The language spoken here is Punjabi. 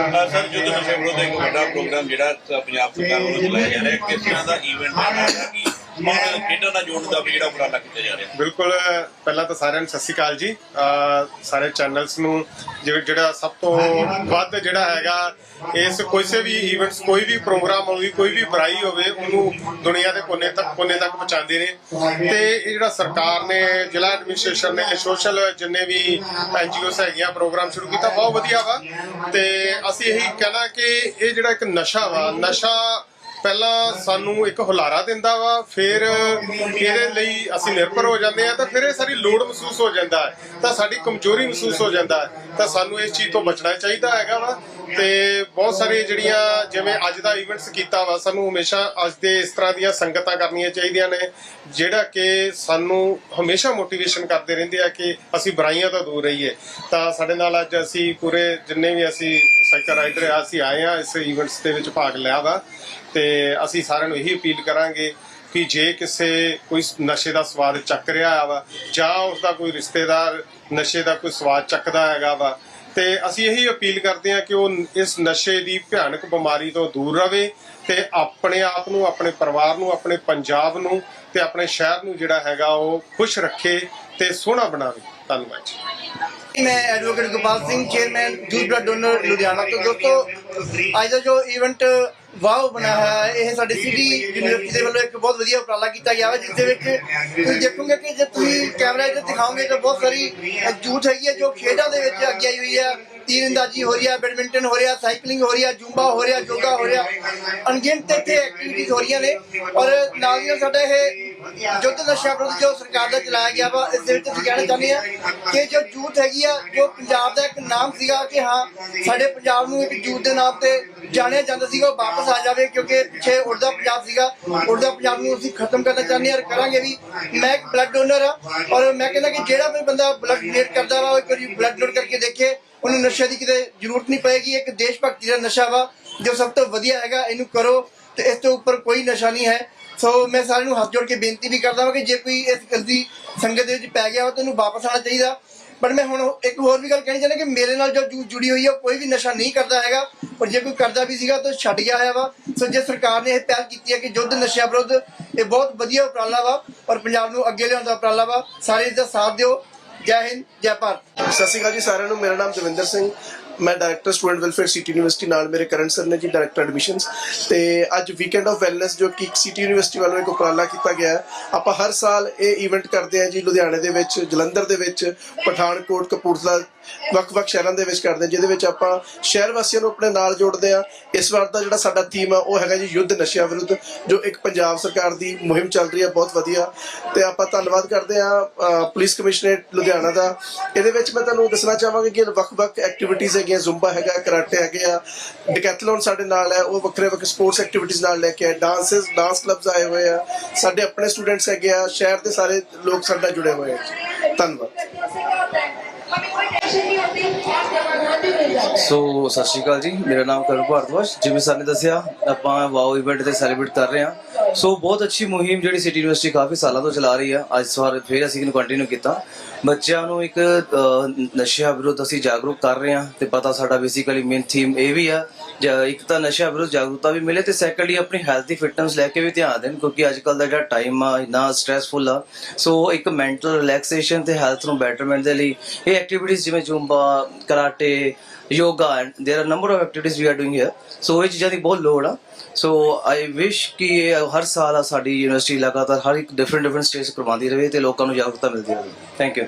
ਸਰ ਜੁੱਧ ਨਸ਼ੇ ਵਿਰੁੱਧ ਇੱਕ ਵੱਡਾ ਪ੍ਰੋਗਰਾਮ ਜਿਹੜਾ ਪੰਜਾਬ ਸਰਕਾਰ ਵੱਲੋਂ ਚਲਾਇਆ ਜਾ ਰਿਹਾ ਹੈ ਕਿਸ ਤਰ੍ਹਾਂ ਦਾ ਇਵੈਂਟ ਹੈ? ਕਿ ਹੁਣ ਖੇਡਾਂ ਨਾਲ ਜੋੜਨ ਦਾ ਵੀ ਜਿਹੜਾ ਉਪਰਾਲਾ ਕੀਤਾ ਜਾ ਰਿਹਾ ਬਿਲਕੁਲ, ਪਹਿਲਾਂ ਤਾਂ ਸਾਰਿਆਂ ਨੂੰ ਸਤਿ ਸ਼੍ਰੀ ਅਕਾਲ ਜੀ। ਸਾਰੇ ਚੈਨਲਸ ਨੂੰ ਜਿਹੜਾ ਸਭ ਤੋਂ ਵੱਧ ਜਿਹੜਾ ਹੈਗਾ, ਇਸ ਕਿਸੇ ਵੀ ਇਵੈਂਟਸ ਕੋਈ ਵੀ ਪ੍ਰੋਗਰਾਮ ਹੋਵੇ, ਕੋਈ ਵੀ ਬੁਰਾਈ ਹੋਵੇ, ਉਹਨੂੰ ਦੁਨੀਆ ਦੇ ਕੋਨੇ ਤੱਕ ਕੋਨੇ ਤੱਕ ਪਹੁੰਚਾਉਂਦੇ ਨੇ। ਤੇ ਇਹ ਜਿਹੜਾ ਸਰਕਾਰ ਨੇ, ਜ਼ਿਲ੍ਹਾ ਐਡਮਿਨਿਸਟ੍ਰੇਸ਼ਨ ਨੇ ਸੋਸ਼ਲ ਜਿੰਨੇ ਵੀ ਐਨਜੀਓਸ ਹੈਗੀਆਂ ਪ੍ਰੋਗਰਾਮ ਸ਼ੁਰੂ ਕੀਤਾ, ਬਹੁਤ ਵਧੀਆ ਵਾ। ਤੇ ਅਸੀਂ ਇਹੀ ਕਹਿਣਾ ਕਿ ਇਹ ਜਿਹੜਾ ਇੱਕ ਨਸ਼ਾ ਵਾ, ਨਸ਼ਾ ਪਹਿਲਾਂ ਸਾਨੂੰ ਇੱਕ ਹੁਲਾਰਾ ਦਿੰਦਾ ਵਾ, ਫਿਰ ਇਹਦੇ ਲਈ ਅਸੀਂ ਨਿਰਭਰ ਹੋ ਜਾਂਦੇ ਆ, ਤਾਂ ਫਿਰ ਇਹ ਸਾਰੀ ਲੋੜ ਮਹਿਸੂਸ ਹੋ ਜਾਂਦਾ ਹੈ, ਤਾਂ ਸਾਡੀ ਕਮਜ਼ੋਰੀ ਮਹਿਸੂਸ ਹੋ ਜਾਂਦਾ ਹੈ, ਤਾਂ ਸਾਨੂੰ ਇਸ ਚੀਜ਼ ਤੋਂ ਬਚਣਾ ਚਾਹੀਦਾ ਹੈਗਾ ਵਾ, ਤੇ ਬਹੁਤ ਸਾਰੀ ਜਿਹੜੀਆਂ ਜਿਵੇਂ ਅੱਜ ਦਾ ਇਵੈਂਟਸ ਕੀਤਾ ਵਾ, ਸਾਨੂੰ ਹਮੇਸ਼ਾ ਅੱਜ ਦੇ ਇਸ ਤਰ੍ਹਾਂ ਦੀਆਂ ਸੰਗਤਾਂ ਕਰਨੀਆਂ ਚਾਹੀਦੀਆਂ ਨੇ, ਜਿਹੜਾ ਕਿ ਸਾਨੂੰ ਹਮੇਸ਼ਾ ਮੋਟੀਵੇਸ਼ਨ ਕਰਦੇ ਰਹਿੰਦੇ ਆ ਕਿ ਅਸੀਂ ਬੁਰਾਈਆਂ ਤੋਂ ਦੂਰ ਰਹੀਏ, ਤਾਂ ਸਾਡੇ ਨਾਲ ਅੱਜ ਅਸੀਂ ਪੂਰੇ ਜਿੰਨੇ ਵੀ ਅਸੀਂ ਸਾਈਕਲ ਰਾਈਡਰ ਆ, ਅਸੀਂ ਆਏ ਆ, ਇਸ ਇਵੈਂਟਸ ਦੇ ਵਿੱਚ ਭਾਗ ਲਿਆ ਵਾ ਤੇ ਅਸੀਂ ਸਾਰਿਆਂ ਨੂੰ ਇਹੀ ਅਪੀਲ ਕਰਾਂਗੇ ਕਿ ਜੇ ਕਿਸੇ ਕੋਈ ਨਸ਼ੇ ਦਾ ਸਵਾਦ ਚੱਕ ਰਿਹਾ ਵਾ, ਜਾਂ ਉਸ ਦਾ ਕੋਈ ਰਿਸ਼ਤੇਦਾਰ ਨਸ਼ੇ ਦਾ ਕੋਈ ਸਵਾਦ ਚੱਕਦਾ ਹੈਗਾ ਵਾ, ਤੇ ਅਸੀਂ ਇਹੀ ਅਪੀਲ ਕਰਦੇ ਹਾਂ ਕਿ ਉਹ ਇਸ ਨਸ਼ੇ ਦੀ ਭਿਆਨਕ ਬਿਮਾਰੀ ਤੋਂ ਦੂਰ ਰਹੇ ਤੇ ਆਪਣੇ ਆਪ ਨੂੰ, ਆਪਣੇ ਪਰਿਵਾਰ ਨੂੰ, ਆਪਣੇ ਪੰਜਾਬ ਨੂੰ ਤੇ ਆਪਣੇ ਸ਼ਹਿਰ ਨੂੰ ਜਿਹੜਾ ਹੈਗਾ ਉਹ ਖੁਸ਼ ਰੱਖੇ ਤੇ ਸੋਹਣਾ ਬਣਾਵੇ। ਧੰਨਵਾਦ ਜੀ। ਮੈਂ advocate Gopal Singh, chairman youth donor Ludhiana ਤੋਂ। ਦੋਸਤੋ ਅੱਜ ਦਾ ਜੋ ਇਵੈਂਟ ਵਾਓ ਬਣਾਇਆ ਹੈ ਇਹ ਸਾਡੇ ਸਿਟੀ ਯੂਨੀਵਰਸਿਟੀ ਦੇ ਵੱਲੋਂ ਇੱਕ ਬਹੁਤ ਵਧੀਆ ਉਪਰਾਲਾ ਕੀਤਾ ਗਿਆ ਹੈ ਜਿਸ ਦੇ ਵਿੱਚ ਤੁਸੀਂ ਦੇਖੋਗੇ ਕਿ ਜੇ ਤੁਸੀਂ ਕੈਮਰਾ 'ਤੇ ਦਿਖਾਓਗੇ ਤਾਂ ਬਹੁਤ ਸਾਰੀ ਅ, ਜੂਠ ਹੈਗੀ ਹੈ ਜੋ ਖੇਡਾਂ ਦੇ ਵਿੱਚ ਅੱਗੇ ਆਈ ਹੋਈ ਹੈ। ਤੀਰੰਦਾਜ਼ੀ ਹੋ ਰਹੀ ਹੈ ਬੈਡਮਿੰਟਨ ਹੋ ਰਿਹਾ ਸਾਈਕਲਿੰਗ ਹੋ ਰਹੀ ਹੈ ਜੁੰਬਾ ਹੋ ਰਿਹਾ ਯੋਗਾ ਹੋ ਰਿਹਾ ਅਣਗਿਣਤ ਇੱਥੇ ਐਕਟੀਵਿਟੀਜ਼ ਹੋ ਰਹੀਆਂ ਨੇ। ਔਰ ਨਾਲ ਦੀ ਨਾਲ ਸਾਡਾ ਇਹ ਯੁੱਧ ਨਸ਼ਾ ਵਿਰੁੱਧ ਜੋ ਸਰਕਾਰ ਦਾ ਚਲਾਇਆ ਗਿਆ ਵਾ, ਇਸ ਦੇ ਵਿੱਚ ਅਸੀਂ ਕਹਿਣਾ ਚਾਹੁੰਦੇ ਆ ਕਿ ਜੋ ਜੂਥ ਹੈਗੀ ਆ, ਜੋ ਪੰਜਾਬ ਦਾ ਇੱਕ ਨਾਮ ਸੀਗਾ ਕਿ ਹਾਂ, ਸਾਡੇ ਪੰਜਾਬ ਨੂੰ ਇੱਕ ਜੂਥ ਦੇ ਨਾਮ ਤੇ ਜਾਣਿਆ ਜਾਂਦਾ ਸੀਗਾ, ਉਹ ਵਾਪਸ ਆ ਜਾਵੇ ਕਿਉਂਕਿ ਪਿੱਛੇ ਉੜਦਾ ਪੰਜਾਬ ਸੀਗਾ। ਉੜਦਾ ਪੰਜਾਬ ਨੂੰ ਅਸੀਂ ਖਤਮ ਕਰਨਾ ਚਾਹੁੰਦੇ ਹਾਂ ਕਰਾਂਗੇ ਵੀ ਮੈਂ ਇੱਕ ਬਲੱਡ ਡੋਨਰ ਆ ਔਰ ਮੈਂ ਕਹਿੰਦਾ ਕਿ ਜਿਹੜਾ ਵੀ ਬੰਦਾ ਬਲੱਡ ਡੋਨੇਟ ਕਰਦਾ ਵਾ, ਉਹ ਇੱਕ ਵਾਰੀ ਬਲੱਡ ਡੋਨੇਟ ਕਰਕੇ ਦੇਖੇ, ਉਹਨੂੰ ਨਸ਼ੇ ਦੀ ਕਿਤੇ ਜ਼ਰੂਰਤ ਨਹੀਂ ਪਏਗੀ, ਇੱਕ ਦੇਸ਼ ਭਗਤੀ ਦਾ ਨਸ਼ਾ ਵਾ ਜੋ ਸਭ ਤੋਂ ਵਧੀਆ ਹੈਗਾ, ਇਹਨੂੰ ਕਰੋ ਤੇ ਇਸ ਤੋਂ ਉੱਪਰ ਕੋਈ ਨਸ਼ਾ ਨਹੀਂ ਹੈ। ਸੋ ਮੈਂ ਸਾਰਿਆਂ ਨੂੰ ਹੱਥ ਜੋੜ ਕੇ ਬੇਨਤੀ ਵੀ ਕਰਦਾ ਹਾਂ ਕਿ ਜੇ ਕੋਈ ਇਸ ਗਲਤੀ ਸੰਗਤ ਦੇ ਵਿੱਚ ਪੈ ਗਿਆ ਹੋ ਤਾਂ ਉਹਨੂੰ ਵਾਪਸ ਆਉਣਾ ਚਾਹੀਦਾ। ਪਰ ਮੈਂ ਹੁਣ ਇੱਕ ਹੋਰ ਵੀ ਗੱਲ ਕਹਿਣੀ ਚਾਹੁੰਦਾ ਕਿ ਮੇਰੇ ਨਾਲ ਜੋ ਜੁੜੀ ਹੋਈ ਹੈ ਕੋਈ ਵੀ ਨਸ਼ਾ ਨਹੀਂ ਕਰਦਾ ਹੈਗਾ। ਔਰ ਜੇ ਕੋਈ ਕਰਦਾ ਵੀ ਸੀਗਾ ਤਾਂ ਛੱਡ ਗਿਆ ਹੈ ਵਾ। ਸੋ ਜੇ ਸਰਕਾਰ ਨੇ ਇਹ ਪਹਿਲ ਕੀਤੀ ਹੈ ਕਿ ਯੁੱਧ ਨਸ਼ਿਆਂ ਵਿਰੁੱਧ ਇਹ ਬਹੁਤ ਵਧੀਆ ਉਪਰਾਲਾ ਵਾ ਔਰ ਪੰਜਾਬ ਨੂੰ ਅੱਗੇ ਲਿਆਉਣ ਦਾ ਉਪਰਾਲਾ ਵਾ, ਸਾਰੇ ਇਸ ਦਾ ਸਾਥ ਦਿਓ। ਜੈ ਹਿੰਦ, ਜੈ ਭਾਰਤ। ਸਤਿ ਸ਼੍ਰੀ ਅਕਾਲ ਜੀ ਸਾਰਿਆਂ ਨੂੰ। ਮੇਰਾ ਨਾਮ ਦਵਿੰਦਰ ਸਿੰਘ। ਮੈਂ director student welfare city university ਨਾਲ ਮੇਰੇ ਕਰਨ ਸਰ ਨੇ ਜੀ ਡਾਇਰੈਕਟਰ ਐਡਮਿਸ਼ਨਸ ਤੇ ਅੱਜ ਵੀਕਐਂਡ ਆਫ ਵੈਲਨੈਸ ਜੋ ਕਿ ਸਿਟੀ ਯੂਨੀਵਰਸਿਟੀ ਵੱਲੋਂ ਇੱਕ ਉਪਰਾਲਾ ਕੀਤਾ ਗਿਆ ਹੈ ਆਪਾਂ ਹਰ ਸਾਲ ਇਹ ਇਵੈਂਟ ਕਰਦੇ ਹਾਂ ਜੀ ਲੁਧਿਆਣੇ ਦੇ ਵਿੱਚ ਜਲੰਧਰ ਦੇ ਵਿੱਚ ਪਠਾਨਕੋਟ ਕਪੂਰਥਲਾ ਵੱਖ-ਵੱਖ ਸ਼ਹਿਰਾਂ ਦੇ ਵਿੱਚ ਕਰਦੇ ਹਾਂ, ਜਿਹਦੇ ਵਿੱਚ ਆਪਾਂ ਸ਼ਹਿਰ ਵਾਸੀਆਂ ਨੂੰ ਆਪਣੇ ਨਾਲ ਜੋੜਦੇ ਆ ਇਸ ਵਾਰ ਦਾ ਜਿਹੜਾ ਸਾਡਾ ਥੀਮ ਆ ਉਹ ਹੈਗਾ ਜੀ ਯੁੱਧ ਨਸ਼ਿਆਂ ਵਿਰੁੱਧ ਜੋ ਇੱਕ ਪੰਜਾਬ ਸਰਕਾਰ ਦੀ ਮੁਹਿੰਮ ਚੱਲ ਰਹੀ ਹੈ ਬਹੁਤ ਵਧੀਆ। ਤੇ ਆਪਾਂ ਧੰਨਵਾਦ ਕਰਦੇ ਆ ਪੁਲਿਸ ਕਮਿਸ਼ਨਰੇਟ ਲੁਧਿਆਣਾ ਦਾ। ਇਹਦੇ ਵਿੱਚ ਮੈਂ ਤੁਹਾਨੂੰ ਦੱਸਣਾ ਚਾਹਾਂਗਾ ਕਿ ਵੱਖ-ਵੱਖ ਐਕਟੀਵਿਟੀਜ਼ ਹੈਗੀਆਂ ਜ਼ੁੰਬਾ ਹੈਗਾ, ਕਰਾਟੇ ਹੈਗੇ ਆ, ਡੈਕੈਥਲਨ ਸਾਡੇ ਨਾਲ ਹੈ, ਉਹ ਵੱਖਰੇ ਵੱਖਰੇ ਸਪੋਰਟਸ ਐਕਟੀਵਿਟੀਜ਼ ਨਾਲ ਲੈ ਕੇ ਡਾਂਸਸ ਡਾਂਸ ਕਲੱਬਸ ਆਏ ਹੋਏ ਆ, ਸਾਡੇ ਆਪਣੇ ਸਟੂਡੈਂਟਸ ਹੈਗੇ ਆ, ਸ਼ਹਿਰ ਦੇ ਸਾਰੇ ਲੋਕ ਸਾਡੇ ਨਾਲ ਜੁੜੇ ਹੋਏ ਆ ਧੰਨਵਾਦ। ਸੋ, ਸਤਿ ਸ਼੍ਰੀ ਅਕਾਲ ਜੀ, ਮੇਰਾ ਨਾਮ ਕਰਨ ਜਿਵੇਂ ਸਾਨੇ ਦੱਸਿਆ, ਆਪਾਂ ਵਾਓ ਇਵੈਂਟ ਤੇ ਸੈਲੀਬ੍ਰੇਟ ਕਰ ਰਹੇ ਹਾਂ। ਸੋ ਬਹੁਤ ਅੱਛੀ ਮੁਹਿੰਮ ਜਿਹੜੀ ਸਿਟੀ ਯੂਨੀਵਰਸਿਟੀ ਕਾਫੀ ਸਾਲਾਂ ਤੋਂ ਚਲਾ ਰਹੀ ਆ। ਅੱਜ ਸਵਾਰ ਫਿਰ ਅਸੀਂ ਇਹਨੂੰ ਕੰਟੀਨਿਊ ਕੀਤਾ। ਬੱਚਿਆਂ ਨੂੰ ਇੱਕ ਨਸ਼ਿਆਂ ਵਿਰੁੱਧ ਅਸੀਂ ਜਾਗਰੂਕ ਕਰ ਰਹੇ ਹਾਂ ਤੇ ਪਤਾ ਸਾਡਾ ਬੇਸਿਕਲੀ ਮੇਨ ਥੀਮ ਇਹ ਵੀ ਆ। ਇੱਕ ਤਾਂ ਨਸ਼ਿਆਂ ਵਿਰੁੱਧ ਜਾਗਰੂਕਤਾ ਵੀ ਮਿਲੇ ਤੇ ਸੈਕੰਡਲੀ ਆਪਣੀ ਹੈਲਥ ਦੀ ਫਿਟਨੈਸ ਲੈ ਕੇ ਵੀ ਧਿਆਨ ਦੇਣ ਕਿਉਂਕਿ ਅੱਜ ਕੱਲ ਦਾ ਜਿਹੜਾ ਟਾਈਮ ਆ, ਇੰਨਾ ਸਟ੍ਰੈਸਫੁਲ ਆ। ਸੋ ਇੱਕ ਮੈਂਟਲ ਰਿਲੈਕਸੇਸ਼ਨ ਤੇ ਹੈਲਥ ਨੂੰ ਬੈਟਰਮੈਂਟ ਦੇ ਲਈ ਇਹ ਐਕਟੀਵਿਟੀਜ਼ ਜਿਵੇਂ zumba karate yoga and there are number of activities we are doing here. So ਇਹ ਚੀਜ਼ਾਂ ਦੀ ਬਹੁਤ ਲੋੜ ਆ ਸੋ ਆਈ ਵਿਸ਼ ਕਿ ਇਹ ਹਰ ਸਾਲ ਆ ਸਾਡੀ ਯੂਨੀਵਰਸਿਟੀ ਲਗਾਤਾਰ ਹਰ ਇੱਕ ਡਿਫਰੈਂਟ ਡਿਫਰੈਂਟ ਸਟੇਜ ਕਰਵਾਉਂਦੀ ਰਹੇ ਤੇ ਲੋਕਾਂ ਨੂੰ ਜਾਗਰੂਕਤਾ ਮਿਲਦੀ ਰਹੇ ਥੈਂਕ ਯੂ